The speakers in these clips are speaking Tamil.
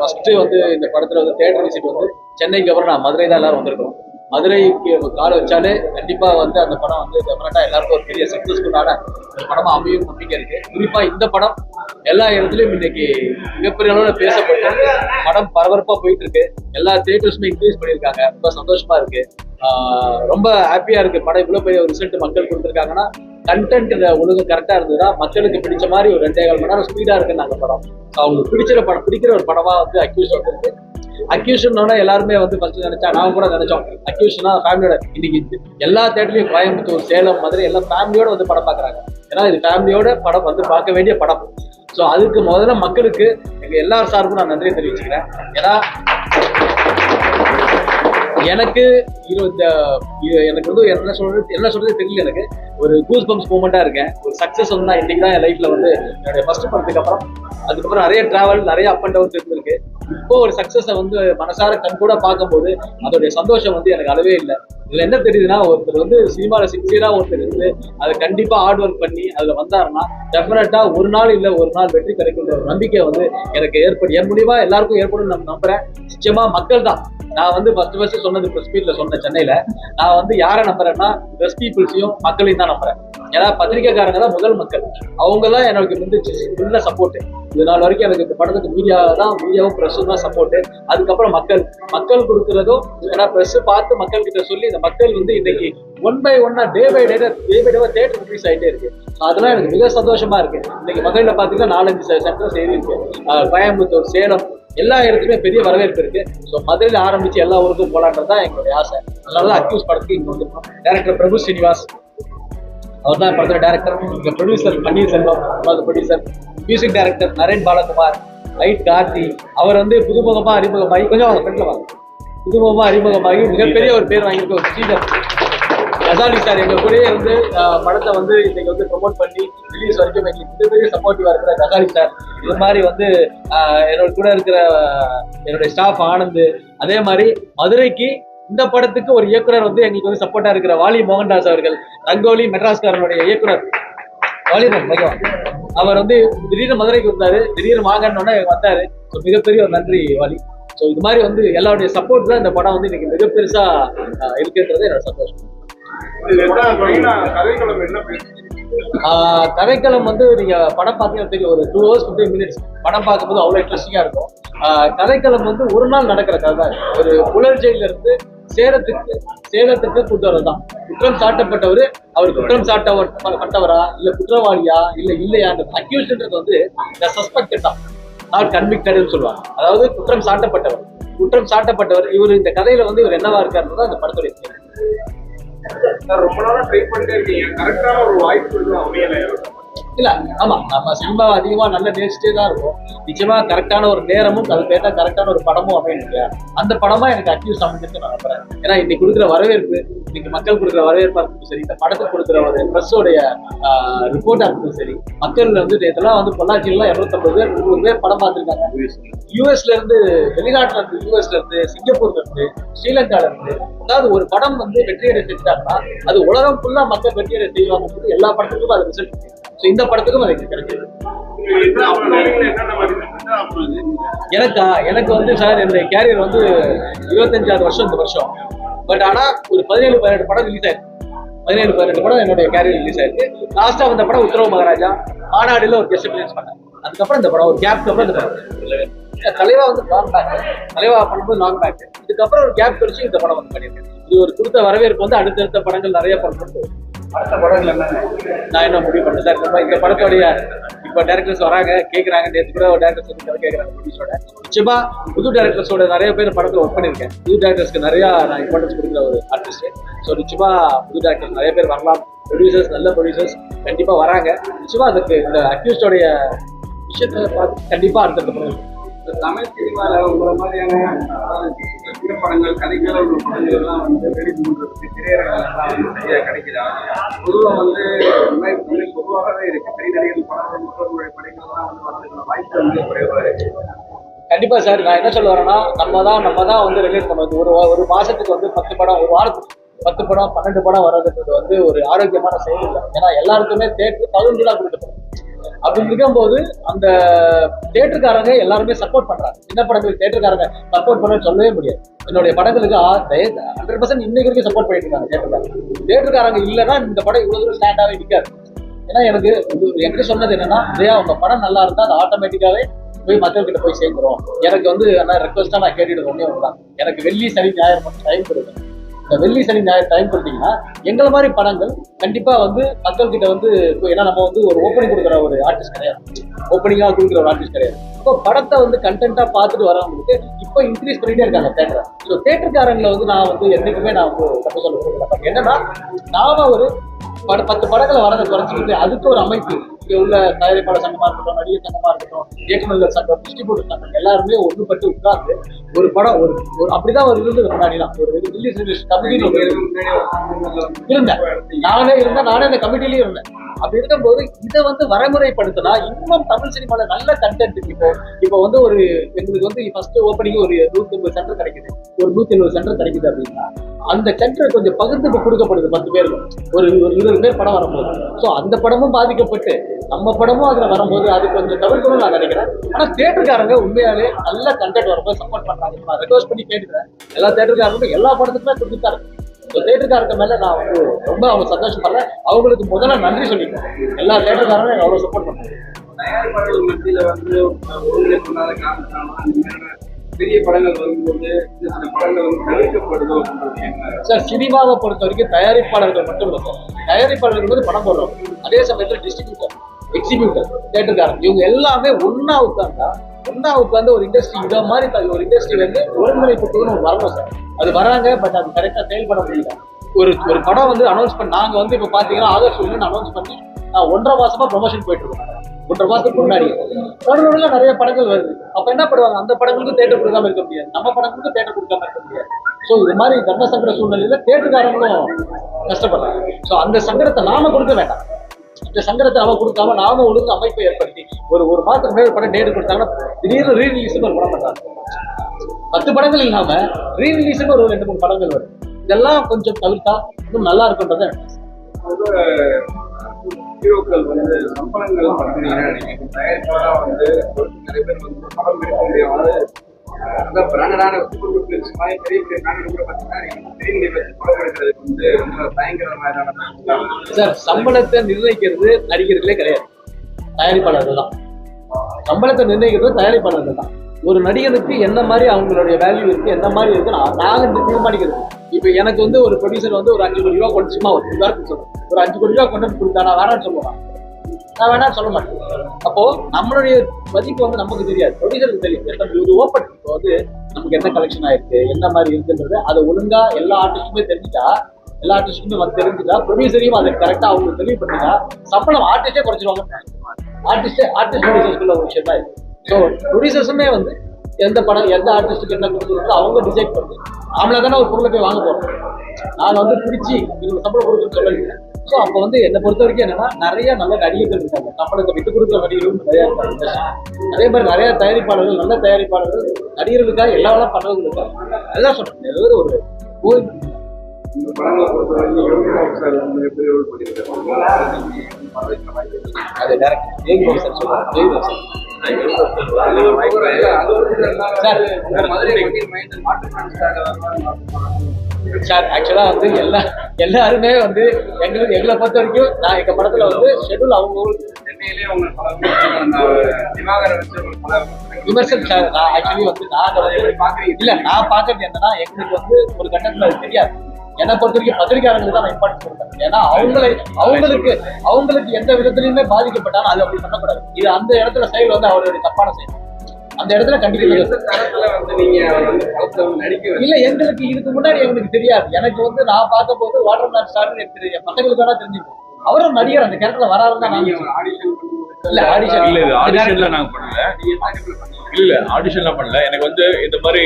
ஃபஸ்ட்டு வந்து இந்த படத்தில் வந்து தேட்டர் விசிட் வந்து சென்னைக்கு அப்புறம் நான் மதுரை தான் எல்லாரும் வந்திருக்கோம் மதுரைக்கு கால் வச்சாலே கண்டிப்பாக வந்து அந்த படம் வந்து டெஃபினட்டாக எல்லாருக்கும் ஒரு பெரிய சக்ஸஸ்ஃபுல்லான ஒரு படமாக அமையும் நம்பிக்கை இருக்குது குறிப்பாக இந்த படம் எல்லா இடத்துலையும் இன்னைக்கு மிகப்பெரிய அளவில் பேசப்பட்டு படம் பரபரப்பாக போயிட்டு இருக்கு எல்லா தேட்டர்ஸுமே இன்க்ரீஸ் பண்ணியிருக்காங்க. ரொம்ப சந்தோஷமாக இருக்குது ரொம்ப ஹாப்பியாக இருக்குது படம் இவ்வளோ பெரிய ஒரு ரிசல்ட் மக்கள் கொடுத்துருக்காங்கன்னா கண்டென்ட் ஒழுங்கு கரெக்டாக இருந்ததுன்னா மக்களுக்கு பிடிச்ச மாதிரி ஒரு ரெண்டே கால் மணி நேரம் ஸ்பீடாக இருக்குன்னு அந்த படம். ஸோ அவங்களுக்கு பிடிச்சிற படம் பிடிக்கிற ஒரு படமாக வந்து அக்யூஸ் வந்துருக்கு அக்யூஷன் எல்லாருமே வந்து ஃபர்ஸ்ட் நினைச்சா நான் கூட நினைச்சோம். அக்யூஷனா ஃபேமிலியோட இன்னைக்கு எல்லா தேட்டர்லயும் கோயம்புத்தூர் சேலம் மாதிரி எல்லாம் ஃபேமிலியோட வந்து படம் பார்க்குறாங்க ஏன்னா இது ஃபேமிலியோட படம் வந்து பார்க்க வேண்டிய படம். ஸோ அதுக்கு முதல்ல மக்களுக்கு எங்க எல்லார் சார்பும் நான் நன்றி தெரிவிச்சுக்கிறேன். ஏன்னா எனக்கு எனக்கு வந்து என்ன சொல்றது என்ன சொல்றது தெரியல எனக்கு. ஒரு கூஸ் பம்ப்ஸ் மூமெண்டா இருக்கேன். ஒரு சக்சஸ் வந்து நான் இன்னைக்கு தான் என் லைஃப்ல வந்து என்னுடைய ஃபர்ஸ்ட் படத்துக்கு அப்புறம். அதுக்கப்புறம் நிறைய டிராவல் நிறைய அப் அண்ட் டவுன்ஸ் இருந்திருக்கு. இப்போ ஒரு சக்சஸை வந்து மனசார கண் கூட பார்க்கும்போது அதோடைய சந்தோஷம் வந்து எனக்கு அளவே இல்லை. இதுல என்ன தெரியுதுன்னா ஒருத்தர் வந்து சினிமாவில் சின்சியரா ஒருத்தர் இருந்து அதை கண்டிப்பா ஹார்ட் ஒர்க் பண்ணி அதுல வந்தாருன்னா டெஃபினட்டா ஒரு நாள் இல்லை ஒரு நாள் வெற்றி கிடைக்குன்ற ஒரு நம்பிக்கை வந்து எனக்கு ஏற்படும் என் மூலியமா எல்லாருக்கும் ஏற்படும் நான் நம்புறேன். நிச்சயமா மக்கள் தான். நான் வந்து ஃபர்ஸ்ட் ஃபர்ஸ்ட் சொன்னது ப்ரெஸ் மீட்ல சொன்னேன் சென்னையில. நான் வந்து யாரை நம்புறேன்னா ப்ரெஸ் பீப்புள்ஸையும் மக்களையும் தான் நம்புறேன். ஏன்னா பத்திரிக்கைக்காரங்க தான் முதல் மக்கள். அவங்க தான் எனக்கு வந்து ஃபுல்ல சப்போர்ட் இது நாள் வரைக்கும் எனக்கு இந்த படத்துக்கு மீடியா தான் மீடியாவும் ப்ரெஸ்ஸும் தான் சப்போர்ட்டு அதுக்கப்புறம் மக்கள். மக்கள் கொடுக்குறதும் ஏன்னா ப்ரெஸ்ஸு பார்த்து மக்கள் கிட்ட சொல்லி இந்த மக்கள் வந்து இன்னைக்கு ஒன் பை ஒன்னா day by day day by டேவா theatre release ஆகிட்டே இருக்கு. அதெல்லாம் எனக்கு மிக சந்தோஷமா இருக்கு. இன்னைக்கு மகளிர் பார்த்தீங்கன்னா நாலஞ்சு சென்டர் செய்திருக்கு இருக்கு. கோயம்புத்தூர் சேலம் எல்லா இடத்துலயுமே பெரிய வரவேற்பு இருக்கு. ஸோ மதுரையில் ஆரம்பிச்சு எல்லா ஊருக்கும் போலான்றது தான் எங்களுடைய ஆசை. அதனால அக்யூஸ் படத்துக்கு இங்கே வந்திருக்கோம் டேரக்டர் பிரபு ஸ்ரீனிவாஸ் அவர் தான் படத்தில் டேரக்டர் இங்கே producer Panneerselvam producer music director Naren Balakumar light Karthi. அவர் வந்து புதுமுகமாக அறிமுகமாகி கொஞ்சம் அவங்க ஃப்ரெண்டில் வாங்க. புதுமுகமாக அறிமுகமாகி மிகப்பெரிய ஒரு பேர் வாங்கியிருக்க ஒரு ஸ்ரீதர். கசாலி சார் எங்க கூடயே இருந்து படத்தை வந்து இன்னைக்கு வந்து ப்ரொமோட் பண்ணி ரிலீஸ் வரைக்கும் எங்களுக்கு மிகப்பெரிய சப்போர்ட்டிவா இருக்கிற கசாலி சார். இது மாதிரி வந்து என்னோட கூட இருக்கிற என்னுடைய ஸ்டாஃப் ஆனந்த் அதே மாதிரி மதுரைக்கு இந்த படத்துக்கு ஒரு இயக்குனர் வந்து எங்களுக்கு வந்து சப்போர்ட்டா இருக்கிற வாலி மோகன்தாஸ் அவர்கள் ரங்கோலி மெட்ராஸ்காரனுடைய இயக்குனர். வாலிபன் ஓகேவா அவர் வந்து திடீர்னு மதுரைக்கு வந்தாரு திடீர்னு வாங்கணும்னா வந்தாரு. ஸோ மிகப்பெரிய ஒரு நன்றி வாலி. ஸோ இது மாதிரி வந்து எல்லாருடைய சப்போர்ட் தான் இந்த படம் வந்து இன்னைக்கு மிக பெருசா இருக்குன்றது என்னோட சந்தோஷம். கதைக்களம் வந்து நீங்க படம் பார்த்தீங்கன்னா தெரியும். ஒரு டூ ஹவர்ஸ் ஃபிஃப்டீன் மினிட்ஸ் படம் பார்க்கும்போது அவ்வளோ இன்ட்ரெஸ்டிங்கா இருக்கும். கதைக்களம் வந்து ஒரு நாள் நடக்கிற கதை. தான் ஒரு புலர் ஜெயில இருந்து சேலத்துக்கு சேலத்துக்கு கூட்டுறது தான். குற்றம் சாட்டப்பட்டவர் அவர் குற்றம் சாட்டவர் பட்டவரா இல்ல குற்றவாளியா இல்ல அந்த அக்யூஸ்ன்றது வந்து இந்த சஸ்பெக்டட் தான். நாட் கன்விக்டட்னு சொல்லுவாங்க. அதாவது குற்றம் சாட்டப்பட்டவர். குற்றம் சாட்டப்பட்டவர் இவர் இந்த கதையில வந்து இவர் என்னவா இருக்காருன்றது அந்த படத்துடைய ரொம்ப நாளா ட்ரை பண்ணிட்டே இருக்கீங்க கரெக்டான ஒரு வாய்ப்பு எதுவும் அமையலையா இல்ல ஆமா நம்ம சினிமா அதிகமா நல்ல நேசிட்டே தான் இருக்கும். நிச்சயமா கரெக்டான ஒரு நேரமும் அது பேட்டா கரெக்டான ஒரு படமும் அமையணும் அந்த படமா எனக்கு அக்யூஸ் அமைஞ்சிருக்கு நான் நம்புறேன் ஏன்னா இன்னைக்கு கொடுக்குற வரவேற்பு இன்னைக்கு மக்கள் கொடுக்குற வரவேற்பா இருக்கட்டும் சரி இந்த படத்தை கொடுக்குற ஒரு ப்ரெஸ்ஸோடைய ரிப்போர்ட்டா இருக்கட்டும் சரி மக்கள் வந்து இதெல்லாம் வந்து பொள்ளாச்சியிலாம் இருநூத்தம்பது பேர் நூறு பேர் படம் பார்த்துருக்காங்க. யூஎஸ்ல இருந்து வெளிநாட்டுல இருந்து யூஎஸ்ல இருந்து சிங்கப்பூர்ல இருந்து ஸ்ரீலங்கால இருந்து அதாவது ஒரு படம் வந்து வெற்றியடை செஞ்சாங்கன்னா அது உலகம் ஃபுல்லா மக்கள் வெற்றியடை செய்வாங்க எல்லா படத்துக்கும் அது ரிசல்ட் ஸோ இந்த படத்துக்கும் எனக்கு கிடைச்சது. எனக்கா எனக்கு வந்து சார் என்னுடைய கேரியர் வந்து இருபத்தஞ்சாறு வருஷம் இந்த வருஷம். பட் ஆனால் ஒரு பதினேழு பதினெட்டு படம் ரிலீஸ் ஆயிருக்கு. பதினேழு பதினெட்டு படம் என்னுடைய கேரியர் ரிலீஸ் ஆயிருக்கு. லாஸ்ட்டாக வந்த படம் உத்தரவு மகாராஜா. மாநாடுல ஒரு கெஸ்ட் ரிலீஸ் பண்ணேன். அதுக்கப்புறம் இந்த படம் ஒரு கேப்க்கு அப்புறம் இந்த படம். தலைவா வந்து லாங் பேக் தலைவா பண்ணும்போது லாங் பேக் இதுக்கப்புறம் ஒரு கேப் கழிச்சு இந்த படம் வந்து பண்ணியிருக்கேன். இது ஒரு கொடுத்த வரவேற்பு வந்து அடுத்தடுத்த படங்கள் நிறைய பண்ணுறது அடுத்த படங்கள் என்ன? நான் என்ன முடிவு பண்ணேன் சார். நம்ம இந்த படத்தோடைய இப்போ டேரக்டர்ஸ் வராங்க கேட்குறாங்க நேற்று கூட ஒரு டேரக்டர்ஸ் வந்து கேட்குறாங்க ப்ரொடியூஸோட நிச்சயமா புது டேரக்டர்ஸோட நிறைய பேர் படத்தில் ஒர்க் பண்ணியிருக்கேன். புது டேரக்டர்ஸ்க்கு நிறையா நான் இம்பார்ட்டன்ஸ் கொடுக்குற ஒரு ஆர்டிஸ்ட் ஸோ நிச்சயமா புது டேரக்டர்ஸ் நிறைய பேர் வரலாம். ப்ரொடியூசர்ஸ் நல்ல ப்ரொடியூசர்ஸ் கண்டிப்பாக வராங்க. நிச்சயமா அதுக்கு இந்த அக்யூஸ்டோடைய விஷயத்தை பார்த்து கண்டிப்பாக அடுத்தடுத்த படம் தமிழ் சினிமால உங்களை மாதிரியான படங்கள் கதைகள் படங்கள் எல்லாம் வந்து ரிலீஸ் பண்றதுக்கு திரையரங்கெல்லாம் வந்து சரியா கிடைக்குதா. பொதுவாக வந்து பொதுவாகவே இருக்கு. பெரிய நடிகர்கள் படங்கள் மற்றவர்களுடைய படைகள்லாம் வந்து வரதுக்கான வாய்ப்பு வந்து குறைவாக இருக்கு. கண்டிப்பாக சார் நான் என்ன சொல்ல வரேன்னா நம்ம தான் நம்ம தான் வந்து ரிலீஸ் பண்ணுவது ஒரு ஒரு மாதத்துக்கு வந்து பத்து படம் ஒரு வாரத்துக்கு பத்து படம் பன்னெண்டு படம் வர்றதுன்றது வந்து ஒரு ஆரோக்கியமான செயல் இல்லை. ஏன்னா எல்லாருக்குமே தேட்டர் தகுந்துலாம் கொடுக்கப்படும். அப்படி இருக்கும்போது அந்த தேட்டருக்காரங்க எல்லாருமே சப்போர்ட் பண்றாங்க. சின்ன படங்களுக்கு தேட்டருக்காரங்க சப்போர்ட் பண்ண சொல்லவே முடியாது. என்னுடைய படங்களுக்கு ஹண்ட்ரட் பர்சன்ட் இன்னைக்கு வரைக்கும் சப்போர்ட் பண்ணிட்டு இருக்காங்க தேட்டருக்காரங்க தேட்டருக்காரங்க இல்லைன்னா இந்த படம் இவ்வளவு தூரம் ஸ்டாண்டாவே நிற்காது ஏன்னா எனக்கு என்கிட்ட சொன்னது என்னன்னா இதே அவங்க படம் நல்லா இருந்தா அது ஆட்டோமேட்டிக்காவே போய் மக்கள்கிட்ட போய் சேர்ந்துரும் எனக்கு வந்து ஆனால் ரெக்வஸ்டா நான் கேட்டுட்டு ஒன்றே ஒன்று தான் எனக்கு வெள்ளி சனி ஞாயிறு மட்டும் டைம் கொடுங்க. இந்த வெள்ளி சனி ஞாயிறு டைம் கொடுத்தீங்கன்னா எங்களை மாதிரி படங்கள் கண்டிப்பாக வந்து மக்கள்கிட்ட வந்து இப்போ ஏன்னா நம்ம வந்து ஒரு ஓப்பனிங் கொடுக்குற ஒரு ஆர்டிஸ்ட் கிடையாது. ஓப்பனிங்காக கொடுக்குற ஒரு ஆர்டிஸ்ட் கிடையாது. இப்போ படத்தை வந்து கண்டென்ட்டாக பார்த்துட்டு வரவங்களுக்கு இப்போ இன்க்ரீஸ் பண்ணிட்டே இருக்காங்க தேட்டரை ஸோ தேட்டருக்காரங்களை வந்து நான் வந்து என்றைக்குமே நான் வந்து தப்பு சொல்ல விரும்பல. என்னன்னா நாம ஒரு பட பத்து படங்களை வரதை குறைச்சிக்கிட்டு அதுக்கு ஒரு அமைப்பு. இங்கே உள்ள தயாரிப்பாளர் சங்கமா இருக்கட்டும் நடிகர் சங்கமா இருக்கட்டும் இயக்குநர்கள் சங்கம் டிஸ்ட்ரிபியூட்டர் சங்கம் எல்லாருமே ஒன்றுபட்டு உட்கார்ந்து ஒரு படம் ஒரு ஒரு அப்படிதான் ஒரு இருந்தது முன்னாடிலாம். ஒரு ரிலீஸ் கமிட்டின்னு ஒரு இருந்தேன். நானே இருந்தேன் நானே அந்த கமிட்டிலேயே இருந்தேன். அப்படி இருக்கும்போது இதை வந்து வரமுறைப்படுத்தினா இன்னும் தமிழ் சினிமால நல்ல கண்டென்ட் இப்போ இப்போ வந்து ஒரு எங்களுக்கு வந்து ஃபர்ஸ்ட் ஓப்பனிங் ஒரு நூத்தி ஐம்பது சென்டர் கிடைக்குது. ஒரு நூத்தி எழுபது சென்டர் கிடைக்குது அப்படின்னா அந்த சென்டர் கொஞ்சம் பகிர்ந்து இப்போ கொடுக்கப்படுது பத்து பேர் ஒரு ஒரு இருபது பேர் படம் வரும்போது. ஸோ அந்த படமும் பாதிக்கப்பட்டு நம்ம படமும் அதுல வரும்போது அது கொஞ்சம் தவிர்க்கணும்னு நான் நினைக்கிறேன். ஆனா தேட்டருக்காரங்க உண்மையாலே நல்ல கண்டென்ட் வரும்போது சப்போர்ட் பண்ணுறாங்க நான் ரெக்வஸ்ட் பண்ணி கேட்டுக்கிறேன். எல்லா தேட்டருக்காரங்களும் எல்லா படத்துக்குமே கொடுத்துட்டாரு ஸோ தேட்டருக்காரங்க மேல நான் வந்து ரொம்ப அவங்க சந்தோஷப்படுறேன் அவங்களுக்கு முதல்ல நன்றி சொல்லிக்கிறேன் எல்லா தேட்டருக்காரங்களும் எனக்கு அவ்வளவு சப்போர்ட் பண்றாங்க தயாரிப்பாளர்கள் மத்தியில வந்து பெரிய படங்கள் வரும்போது சில சில படங்கள் வந்து தவிர்க்கப்படுதோ அப்படின்றது என்ன சார் சினிமாவை பொறுத்த வரைக்கும் தயாரிப்பாளர்கள் மட்டும் இல்லை சார். தயாரிப்பாளர்கள் வந்து பணம் போடுறோம். அதே சமயத்தில் டிஸ்ட்ரிபியூட்டர் எக்ஸிபியூட்டர் தேட்டருக்காரன் இவங்க எல்லாமே ஒண்ணா உட்கார்ந்தா ஒண்ணா வந்து ஒரு இண்டஸ்ட்ரி இதை மாதிரி ஒரு இண்டஸ்ட்ரி வந்து ஒருங்கிணைப்புக்குன்னு ஒரு வரணும் சார் அது வராங்க பட் அது கரெக்டாக செயல்பட முடியல. ஒரு ஒரு படம் வந்து அனௌன்ஸ் பண்ணி நாங்கள் வந்து இப்போ பார்த்தீங்கன்னா ஆகஸ்ட் ஒன்று அனௌன்ஸ் பண்ணி நான் ஒன்றரை மாசமா ப்ரொமோஷன் போயிட்டு இருக்கோம். ஒன்றரை மாசத்துக்கு முன்னாடி. தொடர்ந்து நிறைய படங்கள் வருது. அப்போ என்ன பண்ணுவாங்க? அந்த படங்களுக்கு தேட்டர் கொடுக்காம இருக்க முடியாது. நம்ம படங்களுக்கு தேட்டர் கொடுக்காம இருக்க முடியாது. ஸோ இது மாதிரி தர்ம சங்கட சூழ்நிலையில தேட்டருக்காரங்களும் கஷ்டப்படுறாங்க. ஸோ அந்த சங்கடத்தை நாம கொடுக்க வேண்டாம். இந்த சங்கடத்தை அவன் கொடுக்காம நானும் ஒழுங்கு அமைப்பை ஏற்படுத்தி ஒரு ஒரு மாதத்துக்கு மேல படம் டேட் கொடுத்தாங்கன்னா திடீர்னு ரீ ஒரு படம் பண்ணாங்க பத்து படங்கள் இல்லாம ரீ ஒரு ரெண்டு மூணு படங்கள் வரும். இதெல்லாம் கொஞ்சம் தவிர்த்தா இன்னும் நல்லா இருக்குன்றத ஹீரோக்கள் வந்து சம்பளங்கள் பார்த்தீங்கன்னா நீங்க தயாரிப்பாளராக வந்து நிறைய பேர் வந்து படம் எடுக்க முடியாமல் அதான் பிராண்டடான மாதிரி பெரிய பெரிய பிராண்டட் கூட பார்த்தீங்கன்னா வச்சு வந்து ரொம்ப பயங்கர சார் சம்பளத்தை நிர்ணயிக்கிறது நடிகர்களே கிடையாது. தயாரிப்பாளர்கள் தான். சம்பளத்தை நிர்ணயிக்கிறது தயாரிப்பாளர்கள் தான். ஒரு நடிகனுக்கு என்ன மாதிரி அவங்களுடைய வேல்யூ இருக்கு என்ன மாதிரி இருக்கு நான் தீர்மானிக்கிறது. இப்போ எனக்கு வந்து ஒரு ப்ரொடியூசர் வந்து ஒரு அஞ்சு கோடி ரூபா கொண்டு சும்மா ஒரு உதாரணத்துக்கு சொல்றேன் ஒரு அஞ்சு கோடி ரூபா கொண்டு வந்து கொடுத்தா நான் வேணாம்னு சொல்லுவேன். நான் வேணா சொல்ல மாட்டேன். அப்போ நம்மளுடைய மதிப்பு வந்து நமக்கு தெரியாது. ப்ரொடியூசருக்கு தெரியும். எத்தனை இது ஓப்பன் இப்போ வந்து நமக்கு என்ன கலெக்ஷன் ஆயிருக்கு என்ன மாதிரி இருக்குன்றது அதை ஒழுங்கா எல்லா ஆர்டிஸ்ட்டுமே தெரிஞ்சுட்டா எல்லா ஆர்டிஸ்ட்டுமே வந்து தெரிஞ்சுட்டா ப்ரொடியூசரையும் அதை கரெக்டாக அவங்க தெளிவு சம்பளம் ஆர்டிஸ்டே குறைச்சிருவாங்க. ஆர்டிஸ்டே ஆர்டிஸ்ட் ப்ரொடியூசர்ஸ்குள்ள ஒரு விஷயம் தான் ஸோ ப்ரொடியூசர்ஸுமே வந்து எந்த படம் எந்த ஆர்டிஸ்ட்டுக்கு என்ன கொடுக்குறதோ அவங்க டிசைட் பண்ணுறது அவங்கள தானே ஒரு பொருளை போய் வாங்க போகிறோம் நான் வந்து பிடிச்சி இவங்க சம்பளம் கொடுக்குன்னு சொல்லலை ஸோ அப்போ வந்து என்னை பொறுத்த வரைக்கும் என்னன்னா நிறைய நல்ல நடிகர்கள் இருக்காங்க. சம்பளத்தை விட்டு கொடுக்குற நடிகர்களும் நிறைய இருக்காங்க. அதே மாதிரி நிறைய தயாரிப்பாளர்கள் நல்ல தயாரிப்பாளர்கள் நடிகர்களுக்காக எல்லா வேலை பண்ணவங்க இருக்காங்க. அதுதான் சொல்றேன். ஏதோ ஒரு கோயில் அது டேரக்ட் ஜெய் சார் சொல்லுவாங்க ஜெய் சார். சார். சார் ஆக்சுவலா வந்து எல்லா எல்லாருமே வந்து எங்களுக்கு எங்களை பொறுத்த வரைக்கும் நான் எங்க படத்துல வந்து ஷெட்யூல் அவங்க சென்னையிலேயே உங்க படம் திவாகரை வச்சு ஒரு படம் விமர்சன் சார் நான் ஆக்சுவலி வந்து நான் இல்ல நான் பாக்குறது என்னன்னா எங்களுக்கு வந்து ஒரு கட்டத்துல அது தெரியாது. என்னை பொறுத்த வரைக்கும் பத்திரிகையாளர்களுக்கு தான் நான் இம்பார்ட்டன்ஸ் கொடுப்பேன். ஏன்னா அவங்களை அவங்களுக்கு அவங்களுக்கு எந்த விதத்திலையுமே பாதிக்கப்பட்டாலும் அது அப்படி பண்ணக்கூடாது. இது அந்த இடத்துல செயல் வந்து அவருடைய தப்பான செயல். அந்த இடத்துல கண்டிப்பா எந்த தரத்துல வந்து நீங்க அவர் வந்து படத்தை வந்து நடிக்க வச்சு இல்ல எங்களுக்கு இதுக்கு முன்னாடி எங்களுக்கு தெரியாது. எனக்கு வந்து நான் பார்க்க போது வாட்டர் மேன் ஸ்டார் எனக்கு தெரியும். பசங்களுக்கு வேணா தெரிஞ்சுக்கும் அவரும் நடிகர் அந்த கேரக்டர்ல வராருன்னு தான் இல்ல ஆடிஷன் இல்ல இது ஆடிஷன்ல நாங்க பண்ணல. இல்ல ஆடிஷன்லாம் பண்ணல. எனக்கு வந்து இந்த மாதிரி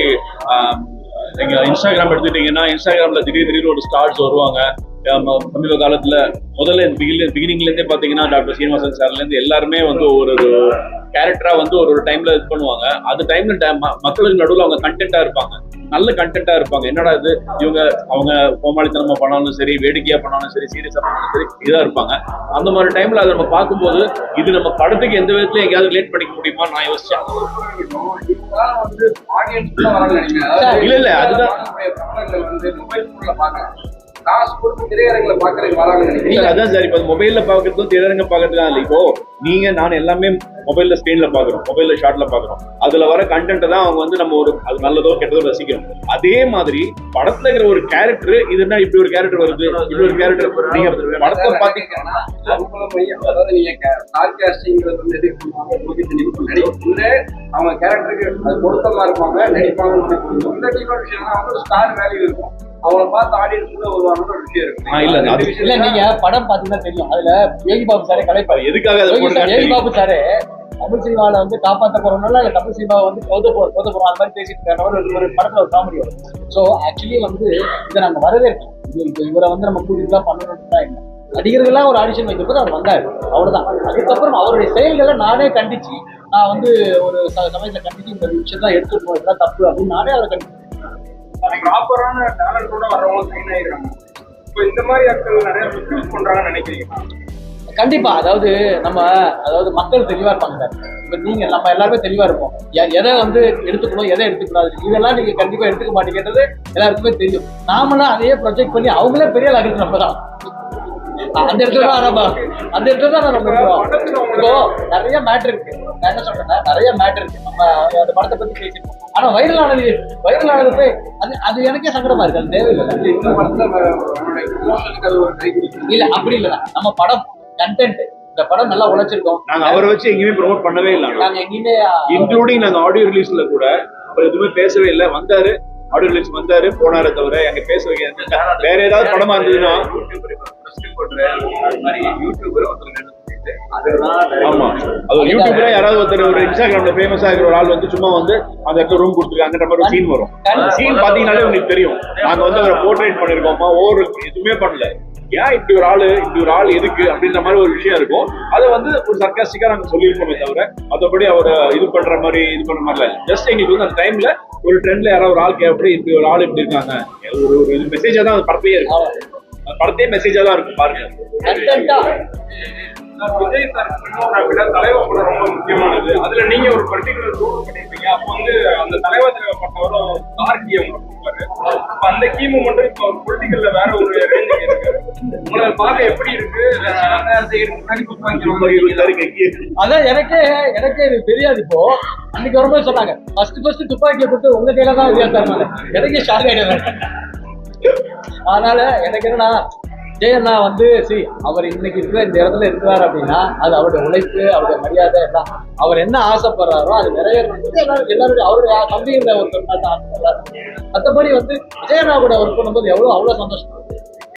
நீங்க இன்ஸ்டாகிராம் எடுத்துட்டீங்கன்னா இன்ஸ்டாகிராம்ல திடீர் திடீர்னு ஒரு ஸ்டார்ஸ் வருவாங்க. சமீப காலத்துல முதல்ல பிகினிங்ல இருந்தே பாத்தீங்கன்னா டாக்டர் சீனிவாசன் சார்ல இருந்து எல்லாருமே வந்து ஒரு ஒரு கேரக்டரா வந்து ஒரு ஒரு டைம்ல இது பண்ணுவாங்க. அந்த டைம்ல மக்களுக்கு நடுவுல அவங்க கண்டென்ட்டா இருப்பாங்க. நல்ல கண்டென்ட்டா இருப்பாங்க. என்னடா இது? இவங்க அவங்க கோமாளித்தனமா பண்ணாலும் சரி வேடிக்கையா பண்ணாலும் சரி சீரியஸா பண்ணாலும் சரி இதா இருப்பாங்க. அந்த மாதிரி டைம்ல அதை நம்ம பார்க்கும்போது இது நம்ம படத்துக்கு எந்த விதத்துல எங்கேயாவது ரிலேட் பண்ணிக்க முடியுமா நான் யோசிச்சேன். இல்ல, இல்ல, அதுதான். காசு கொடுத்து திரையரங்களை பாக்குறதுக்கு வராங்க இல்ல நினைக்கிறேன் அதான் சார். இப்போ மொபைல்ல பாக்குறதும் திரையரங்க பாக்குறதுக்கு இல்லை. இப்போ நீங்க நான் எல்லாமே மொபைல்ல ஸ்கிரீன்ல பாக்குறோம் மொபைல்ல ஷார்ட்ல பாக்குறோம் அதுல வர கண்டென்ட் தான் அவங்க வந்து நம்ம ஒரு அது நல்லதோ கெட்டதோ ரசிக்கிறோம். அதே மாதிரி படத்துல இருக்கிற ஒரு கேரக்டர் இதுனா இப்படி ஒரு கேரக்டர் வருது? இப்படி ஒரு கேரக்டர் நீங்க படத்தை பாத்தீங்கன்னா அதாவது நீங்க வந்து எதுக்கு அவங்க கேரக்டருக்கு அது பொருத்தமா இருப்பாங்க. இந்த விஷயம் அவங்க ஒரு ஸ்டார் வேல்யூ இருக்கும். அவங்கள பார்த்து ஆடியன்ஸ் உள்ள வருவாங்கன்னு ஒரு விஷயம் இருக்கு. ஆ, இல்ல, நீங்க படம் பாத்தீங்கன்னா தெரியும். அதுல யோகி பாபு சாரே கலைப்பாரு எதுக்காக அதை யோகி பாபு சாரே தமிழ் சினிமாவில வந்து காப்பாற்ற போறோம்னால இல்ல தமிழ் சினிமாவை வந்து கௌத போறோம் கௌத போறோம். அந்த மாதிரி பேசிட்டு இருக்காங்க ஒரு ஒரு படத்துல ஒரு காமெடி வரும் ஸோ ஆக்சுவலி வந்து இதை நாங்க வரவேற்கோம். இது இவரை வந்து நம்ம கூட்டிட்டுலாம் பண்ணணும்னு தான் இல்லை. நடிகர்கள்லாம் ஒரு ஆடிஷன் வைக்கும்போது அவர் வந்தாரு. அவ்வளவுதான். அதுக்கப்புறம் அவருடைய செயல்களை நானே கண்டிச்சு நான் வந்து ஒரு ச- சமயத்துல கண்டிச்சு இந்த விஷயத்தான் எடுத்துக்கணும் இதெல்லாம் தப்பு அப்படின்னு நானே அவரை கண்டிச்சு. ப்ராப்பரான டேலண்டோட வரவங்க சைன் ஆயிடுறாங்க. இப்போ இந்த மாதிரி ஆட்கள் நிறைய மிஸ்யூஸ் பண்றாங்கன்னு நினைக்கிறீங்க கண்டிப்பா. அதாவது நம்ம அதாவது மக்கள் தெளிவா இருப்பாங்க இப்போ நீங்க நம்ம எல்லாருமே தெளிவா இருப்போம். எ- எதை வந்து எடுத்துக்கணும் எதை எடுத்துக்கூடாது இதெல்லாம் நீங்க கண்டிப்பா எடுத்துக்க மாட்டேங்கிறது எல்லாருக்குமே தெரியும். நாமளும் அதையே ப்ரொஜெக்ட் பண்ணி அவங்களே பெரிய ஆகிறது நம்ம தான் அந்த இடத்துல தான் நம்ம அந்த இடத்துல தான் நம்ம இப்போ நிறைய மேட்டர் இருக்கு. நான் என்ன சொல்றேன்னா நிறைய மேட்டர் இருக்கு. நம்ம அந்த படத்தை பத்தி பேசிருக்கோம் ஆனா வைரல் ஆனது வைரல் ஆனது போய் அது அது எனக்கே சங்கடமா இருக்கு. அது தேவையில்லை. இல்ல அப்படி இல்ல. நம்ம படம் கண்டென்ட் இந்த படம் நல்லா உழைச்சிருக்கோம். நாங்க அவரை வச்சு எங்கேயுமே ப்ரோமோட் பண்ணவே இல்லை. நாங்க எங்கேயுமே இன்க்ளூடிங் நாங்க ஆடியோ ரிலீஸ்ல கூட அவர் எதுவுமே பேசவே இல்லை. வந்தாரு ஆடியோ ரிலீஸ் வந்தாரு போனாரே தவிர எங்க பேச வைக்க வேற ஏதாவது படமா இருந்ததுன்னா ஆமா. அது யூடியூப்ல யாராவது ஒருத்தர் ஒரு இன்ஸ்டாகிராம்ல ஃபேமஸ் ஆகிற ஒரு ஆள் வந்து சும்மா வந்து அந்த இடத்துல ரூம் கொடுத்துருக்காங்கன்ற மாதிரி சீன் வரும். சீன் பாத்தீங்கன்னாலே உங்களுக்கு தெரியும். நாங்க வந்து அவரை போர்ட்ரேட் பண்ணிருக்கோமா ஓவர் எதுவுமே பண்ணல. ஏன் இப்படி ஒரு ஆளு இப்படி ஒரு ஆள் எதுக்கு அப்படின்ற மாதிரி ஒரு விஷயம் இருக்கும். அதை வந்து ஒரு சர்க்காஸ்டிக்கா நாங்க சொல்லியிருக்கோமே தவிர மற்றபடி அவர் இது பண்ற மாதிரி இது பண்ற மாதிரி இல்ல. ஜஸ்ட் எங்களுக்கு வந்து அந்த டைம்ல ஒரு ட்ரெண்ட்ல யாராவது ஒரு ஆள் கேப்படி இப்படி ஒரு ஆள் இப்படி இருக்காங்க. ஒரு ஒரு மெசேஜா தான் அந்த படத்தையே இருக்கும் படத்தையே மெசேஜா தான் இருக்கும் பாருங்க. விஜய் சார் பிலிமோகிராஃபில தலைவர் படம் ரொம்ப முக்கியமானது. அதுல நீங்க ஒரு பர்டிகுலர் ரோல் பண்ணிருப்பீங்க. அப்போ வந்து அந்த தலைவர் தேவைப்பட்டவரும் கார் கீ அவங்க கொடுப்பாரு அந்த கீமு மட்டும் இப்போ பொலிட்டிக்கல்ல வேற ஒரு ரேஞ்சுக்கு இருக்கு. உங்களை பார்க்க எப்படி இருக்கு. அதான் எனக்கே எனக்கே இது தெரியாது இப்போ. அன்னைக்கு வரும்போது சொன்னாங்க ஃபர்ஸ்ட் ஃபர்ஸ்ட் துப்பாக்கியை கொடுத்து உங்க கையில தான் விஜயா தரணும் எனக்கே ஷாக் ஆயிடுவேன் அதனால எனக்கு என்னன்னா ஜெயண்ணா வந்து சி அவர் இன்னைக்கு இருக்கிற இந்த இடத்துல இருக்கிறார் அப்படின்னா அது அவருடைய உழைப்பு அவருடைய மரியாதை எல்லாம். அவர் என்ன ஆசைப்படுறாரோ அது நிறைவேறது எல்லாருடைய அவருடைய தம்பிங்கிற ஒரு ஆசைப்படுறாரு. மற்றபடி வந்து விஜயண்ணா கூட ஒர்க் பண்ணும்போது எவ்வளவு அவ்வளவு சந்தோஷம்